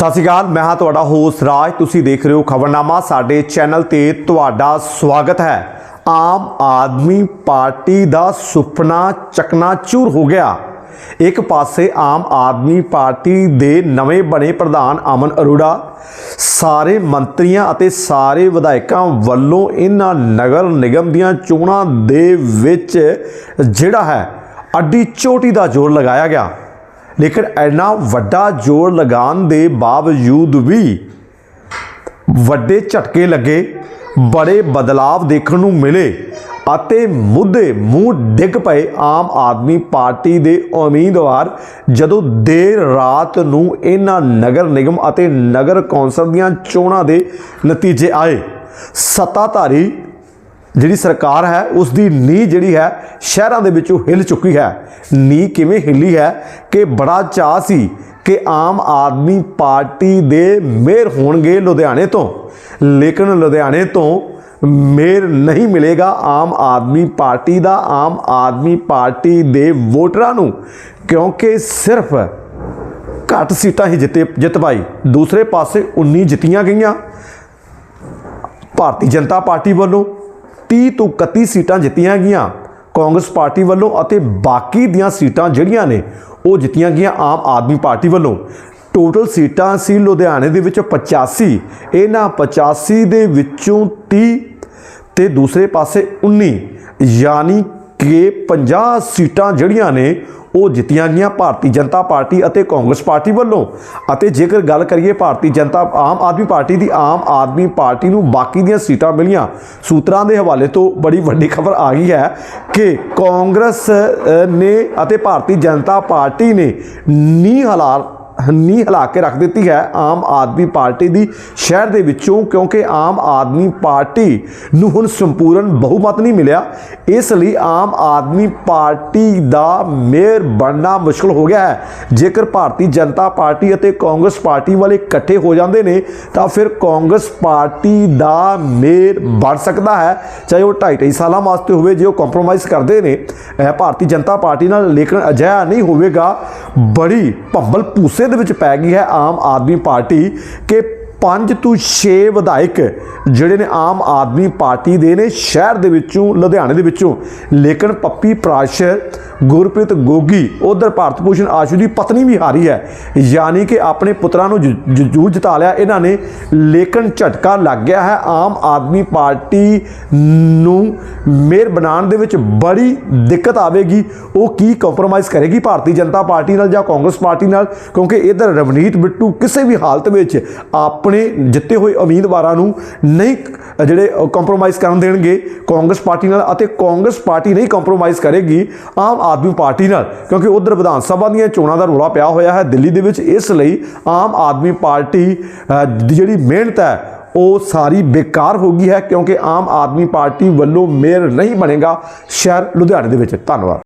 ਸਤਿ ਸ਼੍ਰੀ ਅਕਾਲ, ਮੈਂ ਹਾਂ ਤੁਹਾਡਾ ਹੋਸਟ ਰਾਜ। ਤੁਸੀਂ ਦੇਖ ਰਹੇ ਹੋ ਖਬਰਨਾਮਾ। ਸਾਡੇ ਚੈਨਲ ਤੇ ਤੁਹਾਡਾ ਸਵਾਗਤ ਹੈ। ਆਮ ਆਦਮੀ ਪਾਰਟੀ ਦਾ ਸੁਪਨਾ ਚਕਨਾਚੂਰ ਹੋ ਗਿਆ। ਇੱਕ ਪਾਸੇ ਆਮ ਆਦਮੀ ਪਾਰਟੀ ਦੇ ਨਵੇਂ ਬਣੇ ਪ੍ਰਧਾਨ ਅਮਨ ਅਰੋੜਾ, ਸਾਰੇ ਮੰਤਰੀਆਂ ਅਤੇ ਸਾਰੇ ਵਿਧਾਇਕਾਂ ਵੱਲੋਂ ਇਹਨਾਂ ਨਗਰ ਨਿਗਮ ਦੀਆਂ ਚੋਣਾਂ ਦੇ ਵਿੱਚ ਜਿਹੜਾ ਹੈ, ਅੱਡੀ ਚੋਟੀ ਦਾ ਜ਼ੋਰ ਲਗਾਇਆ ਗਿਆ। ਲੇਕਿਨ ਇੰਨਾ ਵੱਡਾ ਜ਼ੋਰ ਲਗਾਉਣ ਦੇ ਬਾਵਜੂਦ ਵੀ ਵੱਡੇ ਝਟਕੇ ਲੱਗੇ, ਬੜੇ ਬਦਲਾਵ ਦੇਖਣ ਨੂੰ ਮਿਲੇ ਅਤੇ ਮੁੱਦੇ ਮੂੰਹ ਡਿੱਗ ਪਏ ਆਮ ਆਦਮੀ ਪਾਰਟੀ ਦੇ ਉਮੀਦਵਾਰ। ਜਦੋਂ ਦੇਰ ਰਾਤ ਨੂੰ ਇਹਨਾਂ ਨਗਰ ਨਿਗਮ ਅਤੇ ਨਗਰ ਕੌਂਸਲ ਦੀਆਂ ਚੋਣਾਂ ਦੇ ਨਤੀਜੇ ਆਏ, ਸੱਤਾਧਾਰੀ ਜਿਹੜੀ ਸਰਕਾਰ ਹੈ ਉਸ ਦੀ ਨੀਂਹ ਜਿਹੜੀ ਹੈ, ਸ਼ਹਿਰਾਂ ਦੇ ਵਿੱਚੋਂ ਹਿੱਲ ਚੁੱਕੀ ਹੈ। ਨੀਂਹ ਕਿਵੇਂ ਹਿੱਲੀ ਹੈ ਕਿ ਬੜਾ ਚਾਅ ਸੀ ਕਿ ਆਮ ਆਦਮੀ ਪਾਰਟੀ ਦੇ ਮੇਅਰ ਹੋਣਗੇ ਲੁਧਿਆਣੇ ਤੋਂ। ਲੇਕਿਨ ਲੁਧਿਆਣੇ ਤੋਂ ਮੇਅਰ ਨਹੀਂ ਮਿਲੇਗਾ ਆਮ ਆਦਮੀ ਪਾਰਟੀ ਦਾ, ਆਮ ਆਦਮੀ ਪਾਰਟੀ ਦੇ ਵੋਟਰਾਂ ਨੂੰ, ਕਿਉਂਕਿ ਸਿਰਫ ਘੱਟ ਸੀਟਾਂ ਹੀ ਜਿੱਤੇ, ਜਿੱਤ ਪਾਈ। ਦੂਸਰੇ ਪਾਸੇ 19 ਜਿੱਤੀਆਂ ਗਈਆਂ। ਭਾਰਤੀ ਜਨਤਾ ਪਾਰਟੀ ਵੱਲੋਂ 30 ਤੋਂ 31 ਸੀਟਾਂ ਜਿੱਤੀਆਂ ਗਈਆਂ। ਕਾਂਗਰਸ ਪਾਰਟੀ ਵੱਲੋਂ ਅਤੇ ਬਾਕੀ ਦੀਆਂ ਸੀਟਾਂ ਜਿਹੜੀਆਂ ਨੇ, ਉਹ ਜਿੱਤੀਆਂ ਗਈਆਂ ਆਮ ਆਦਮੀ ਪਾਰਟੀ ਵੱਲੋਂ। ਟੋਟਲ ਸੀਟਾਂ ਸੀ ਲੁਧਿਆਣੇ ਦੇ ਵਿੱਚ 85 ਇਹਨਾਂ 85 ਦੇ ਵਿੱਚੋਂ 30 ਤੇ ਦੂਸਰੇ ਪਾਸੇ 19 ਯਾਨੀ ਕਿ 50 ਸੀਟਾਂ ਜਿਹੜੀਆਂ ਨੇ ਉਹ ਜਿੱਤੀਆਂ ਗਈਆਂ ਭਾਰਤੀ ਜਨਤਾ ਪਾਰਟੀ ਅਤੇ ਕਾਂਗਰਸ ਪਾਰਟੀ ਵੱਲੋਂ। ਅਤੇ ਜੇਕਰ ਗੱਲ ਕਰੀਏ ਭਾਰਤੀ ਜਨਤਾ, ਆਮ ਆਦਮੀ ਪਾਰਟੀ ਦੀ, ਆਮ ਆਦਮੀ ਪਾਰਟੀ ਨੂੰ ਬਾਕੀ ਦੀਆਂ ਸੀਟਾਂ ਮਿਲੀਆਂ। ਸੂਤਰਾਂ ਦੇ ਹਵਾਲੇ ਤੋਂ ਬੜੀ ਵੱਡੀ ਖਬਰ ਆ ਗਈ ਹੈ ਕਿ ਕਾਂਗਰਸ ਨੇ ਅਤੇ ਭਾਰਤੀ ਜਨਤਾ ਪਾਰਟੀ ਨੇ ਨੀ ਹਲਾਲ ਨੀ ਹਿਲਾ ਕੇ ਰੱਖ ਦਿੱਤੀ ਹੈ ਆਮ ਆਦਮੀ ਪਾਰਟੀ ਦੀ ਸ਼ਹਿਰ ਦੇ ਵਿੱਚੋਂ, ਕਿਉਂਕਿ ਆਮ ਆਦਮੀ ਪਾਰਟੀ ਨੂੰ ਹੁਣ ਸੰਪੂਰਨ ਬਹੁਮਤ ਨਹੀਂ ਮਿਲਿਆ। ਇਸ ਲਈ ਆਮ ਆਦਮੀ ਪਾਰਟੀ ਦਾ ਮੇਅਰ ਬਣਨਾ ਮੁਸ਼ਕਲ ਹੋ ਗਿਆ ਹੈ। ਜੇਕਰ ਭਾਰਤੀ ਜਨਤਾ ਪਾਰਟੀ ਅਤੇ ਕਾਂਗਰਸ ਪਾਰਟੀ ਵਾਲੇ ਇਕੱਠੇ ਹੋ ਜਾਂਦੇ ਨੇ, ਤਾਂ ਫਿਰ ਕਾਂਗਰਸ ਪਾਰਟੀ ਦਾ ਮੇਅਰ ਬਣ ਸਕਦਾ ਹੈ। ਚਾਹੇ ਉਹ 2.5 ਸਾਲਾਂ ਵਾਸਤੇ ਹੋਵੇ, ਜੇ ਉਹ ਕੰਪਰੋਮਾਈਜ਼ ਕਰਦੇ ਨੇ ਭਾਰਤੀ ਜਨਤਾ ਪਾਰਟੀ ਨਾਲ ਲੇਕਿਨ ਅਜਿਹਾ ਨਹੀਂ ਹੋਵੇਗਾ। ਬੜੀ ਭੰਬਲ ਭੂਸੇ ਦੇ ਵਿੱਚ ਪੈ ਗਈ ਹੈ ਆਮ ਆਦਮੀ ਪਾਰਟੀ ਕਿ ਪੰਜ ਤੋਂ 6 ਵਿਧਾਇਕ ਜਿਹੜੇ ਨੇ ਆਮ ਆਦਮੀ ਪਾਰਟੀ ਦੇ ਨੇ ਸ਼ਹਿਰ ਦੇ ਵਿੱਚੋਂ, ਲੁਧਿਆਣੇ ਦੇ ਵਿੱਚੋਂ। ਲੇਕਿਨ ਪੱਪੀ ਪ੍ਰਾਸ਼ਰ ਗੁਰਪ੍ਰੀਤ ਗੋਗੀ, ਉਧਰ ਭਾਰਤ ਭੂਸ਼ਣ ਆਸ਼ੂ ਦੀ ਪਤਨੀ ਵੀ ਹਾਰੀ ਹੈ। ਯਾਨੀ ਕਿ ਆਪਣੇ ਪੁੱਤਰਾਂ ਨੂੰ ਜ- ਜ- ਜੂਝ ਜਿਤਾ ਲਿਆ ਇਹਨਾਂ ਨੇ। ਲੇਕਿਨ ਝਟਕਾ ਲੱਗ ਗਿਆ ਹੈ ਆਮ ਆਦਮੀ ਪਾਰਟੀ ਨੂੰ। ਮੇਅਰ ਬਣਾਉਣ ਦੇ ਵਿੱਚ ਬੜੀ ਦਿੱਕਤ ਆਵੇਗੀ। ਉਹ ਕੀ ਕੰਪਰੋਮਾਈਜ਼ ਕਰੇਗੀ ਭਾਰਤੀ ਜਨਤਾ ਪਾਰਟੀ ਨਾਲ ਜਾਂ ਕਾਂਗਰਸ ਪਾਰਟੀ ਨਾਲ? ਕਿਉਂਕਿ ਇਧਰ ਰਵਨੀਤ ਬਿੱਟੂ ਕਿਸੇ ਵੀ ਹਾਲਤ ਵਿੱਚ ਆਪ ਆਪਣੇ ਜਿੱਤੇ ਹੋਏ ਉਮੀਦਵਾਰਾਂ ਨੂੰ ਨਹੀਂ ਜਿਹੜੇ ਕੰਪਰੋਮਾਈਜ਼ ਕਰਨ ਦੇਣਗੇ, ਕਾਂਗਰਸ ਪਾਰਟੀ ਨਾਲ ਅਤੇ ਕਾਂਗਰਸ ਪਾਰਟੀ ਨਹੀਂ ਕੰਪਰੋਮਾਈਜ਼ ਕਰੇਗੀ, ਆਮ ਆਦਮੀ ਪਾਰਟੀ ਨਾਲ, ਕਿਉਂਕਿ ਉਧਰ ਵਿਧਾਨ ਸਭਾ ਦੀਆਂ ਚੋਣਾਂ ਦਾ ਰੌਲਾ ਪਿਆ ਹੋਇਆ ਹੈ, ਦਿੱਲੀ ਦੇ ਵਿੱਚ ਇਸ ਲਈ ਆਮ ਆਦਮੀ ਪਾਰਟੀ ਦੀ ਜਿਹੜੀ ਮਿਹਨਤ ਹੈ, ਉਹ ਸਾਰੀ ਬੇਕਾਰ ਹੋ ਗਈ ਹੈ, ਕਿਉਂਕਿ ਆਮ ਆਦਮੀ ਪਾਰਟੀ ਵੱਲੋਂ ਮੇਅਰ ਨਹੀਂ ਬਣੇਗਾ ਸ਼ਹਿਰ ਲੁਧਿਆਣੇ ਦੇ ਵਿੱਚ। ਧੰਨਵਾਦ।